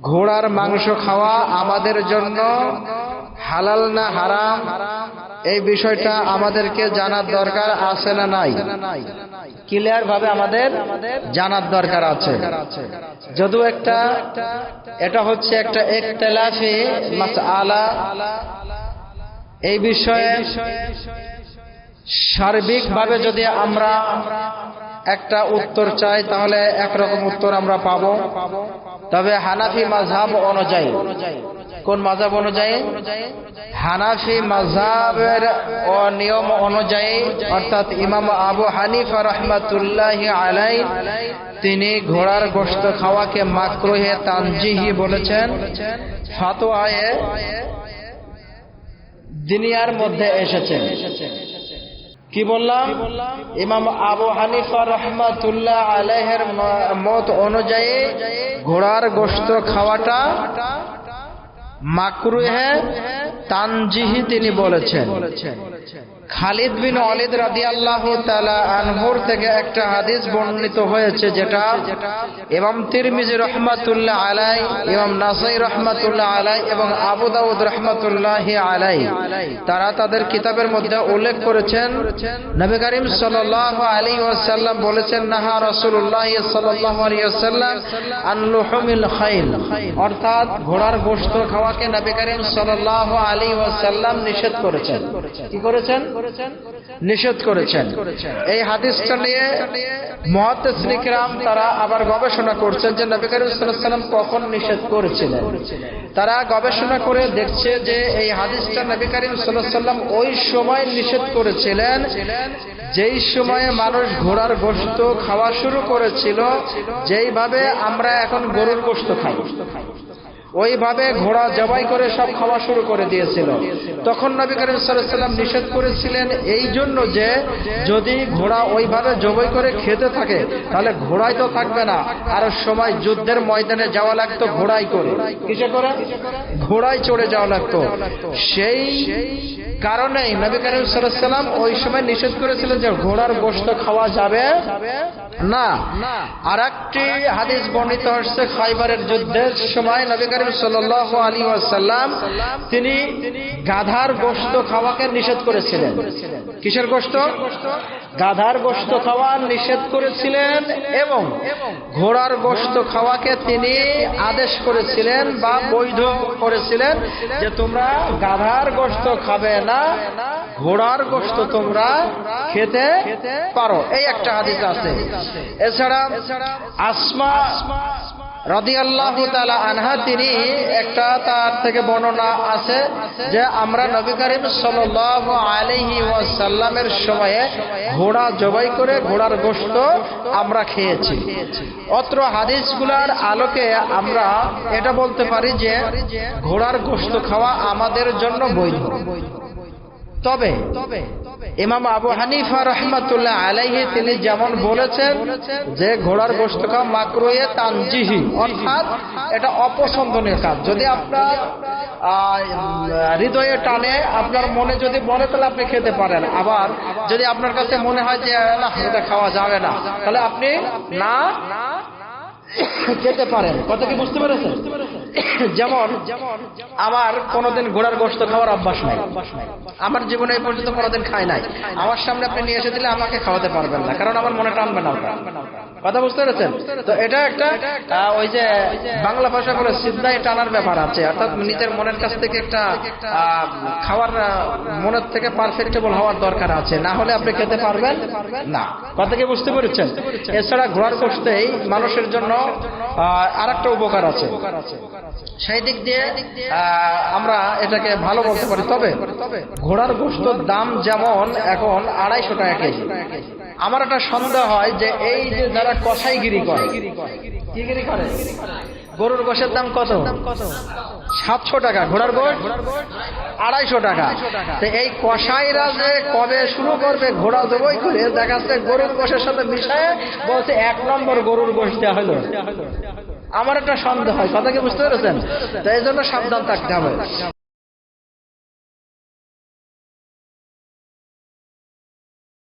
ঘোড়ার মাংস খাওয়া আমাদের জন্য হালাল না হারাম? এই বিষয়টা আমাদেরকে জানার দরকার আছে না নাই? ক্লিয়ার ভাবে আমাদের জানার দরকার আছে। যদিও একটা, এটা হচ্ছে একটা একতেলাফি আলা এই বিষয়ে সার্বিকভাবে যদি আমরা একটা উত্তর চাই, তাহলে একরকম উত্তর আমরা পাব। তবে হানাফি মাঝহাব অনুযায়ী, কোন মাঝহাব অনুযায়ী? হানাফি মাঝহাবের ও নিয়ম অনুযায়ী, অর্থাৎ ইমাম আবু হানিফা রহমাতুল্লাহ আলাই তিনি ঘোড়ার গোশত খাওয়াকে মাকরুহে তানজিহি বলেছেন। ফাতোয়ায়ে দুনিয়ার মধ্যে এসেছেন। কি বললাম? ইমাম আবু হানিফা রহমাতুল্লাহ আলহের মত অনুযায়ী ঘোড়ার গোস্ত খাওয়াটা মাকরু হ্যাঁ তানজিহি তিনি বলেছেন। খালিদ বিন অলিদ আল্লাহ থেকে একটা হাদিস বর্ণিত হয়েছে যেটা এবং তিরমিজি রহমাতুল্লাহ আলাই এবং নাসাই রহমাতুল্লাহ আলাই এবং রহমাতুল্লাহ আলাই তারা তাদের কিতাবের মধ্যে উল্লেখ করেছেন, নবী করিম আলী ওয়াসাল্লাম বলেছেন, নাহা রসুল্লাহ খাইল। অর্থাৎ ঘোড়ার গোশত খাওয়াকে নবী করিম আলী ওয়াসাল্লাম নিষেধ করেছেন। কি করেছেন, নিষেধ করেছেন। এই হাদিসটা নিয়ে মহাত্রিকরাম তারা আবার গবেষণা করছেন যে নবী করিম কখন নিষেধ করেছিলেন। তারা গবেষণা করে দেখছে যে এই হাদিসটা নবী করিম সাল্লাম ওই সময় নিষেধ করেছিলেন যেই সময়ে মানুষ ঘোড়ার গোস্ত খাওয়া শুরু করেছিল যেইভাবে আমরা এখন গরুর গোস্ত খাই ওইভাবে ঘোড়া জবাই করে সব খাওয়া শুরু করে দিয়েছিল। তখন নবী করিম সাল্লাম নিষেধ করেছিলেন এই জন্য যে যদি ঘোড়া ওইভাবে জবাই করে খেতে থাকে তাহলে ঘোড়াই তো থাকবে না। আর সময় যুদ্ধের ময়দানে যাওয়া লাগতো ঘোড়াই করে। কিসে করে? ঘোড়ায় চড়ে যাওয়া লাগতো। সেই কারণেই নবী করিম সাল্লাম ওই সময় নিষেধ করেছিলেন যে ঘোড়ার গোস্ত খাওয়া যাবে? না। আর একটি হাদিস বর্ণিত হচ্ছে খাইবারের যুদ্ধের সময় নবী করিম সাল আলী ওয়াসাল্লাম তিনি গাধার গোস্ত খাওয়াকে নিষেধ করেছিলেন। কিসের গোস্ত গাধার গোস্ত খাওয়া নিষেধ করেছিলেন এবং ঘোড়ার গোস্ত খাওয়াকে তিনি আদেশ করেছিলেন বা বৈধ করেছিলেন যে তোমরা গাধার গোস্ত খাবে না। ঘোড়ার গোস্ত তোমরা খেতে পারো। এই একটা হাদিস আছে। এছাড়া আসমা রদি আল্লাহ আনহা, তিনি একটা তার থেকে বর্ণনা আছে যে আমরা নবী করিম সাল আলহি ওয়াসাল্লামের সময়ে ঘোড়া জবাই করে ঘোড়ার গোস্ত আমরা খেয়েছি। অত্র হাদিসগুলার আলোকে আমরা এটা বলতে পারি যে ঘোড়ার গোস্ত খাওয়া আমাদের জন্য বৈধ। তবে ইমাম আবু হানিফা রহমতুল্লাহ আলাইহি তিনি যেমন বলেছেন যে ঘোড়ার গোস্ত খাওয়া মাকরুয়ে তানজিহি, অর্থাৎ এটা অপছন্দনীয় কাজ। যদি আপনার হৃদয়ে টানে, আপনার মনে যদি বলে, তাহলে আপনি খেতে পারেন। আবার যদি আপনার কাছে মনে হয় যে, না, এটা খাওয়া যাবে না, তাহলে আপনি না খেতে পারেন। কথা কি বুঝতে পেরেছেন? যেমন, আমার কোনোদিন ঘোড়ার গোস্ত খাওয়ার অভ্যাস নাই। আমার জীবনে এই পর্যন্ত কোনোদিন খায় নাই। আমার সামনে আপনি নিয়ে এসে দিলে আমাকে খাওয়াতে পারবেন না, কারণ আমার মনে টানবে না কথা বুঝতে পেরেছেন? তো এটা একটা ওই যে বাংলা ভাষা বলে সিদ্ধাই টানার ব্যাপার আছে। অর্থাৎ নিজের মনের কাছ থেকে একটা খাওয়ার মনের থেকে পারফেক্টেবল হওয়ার দরকার আছে। না হলে আপনি খেতে পারবেন না। কথা কি বুঝতে পেরেছেন? এছাড়া ঘোড়ার গোস্তেই মানুষের জন্য আর একটা উপকার আছে। সেই দিক দিয়ে আমরা এটাকে ভালো বলতে পারি। তবে ঘোড়ার গোস্তর দাম যেমন এখন আড়াইশো টাকা কেজি। আমার একটা সন্দেহ হয় যে এই যে যারা কষাইগিরি করে গিরি করে? গরুর গোশের দাম কত? সাতশো টাকা, ঘোড়ার গোশ আড়াইশো টাকা। তো এই কষাইরা যে কবে শুরু করবে, ঘোড়া জবই করে দেখাচ্ছে গরুর গোশের সাথে মিশায় বলছে, এক নম্বর গরুর গোশ দেওয়া হলো। আমার একটা সন্দেহ হয়, কথা কি বুঝতে পেরেছেন? তো এই জন্য সাবধান থাকতে হবে।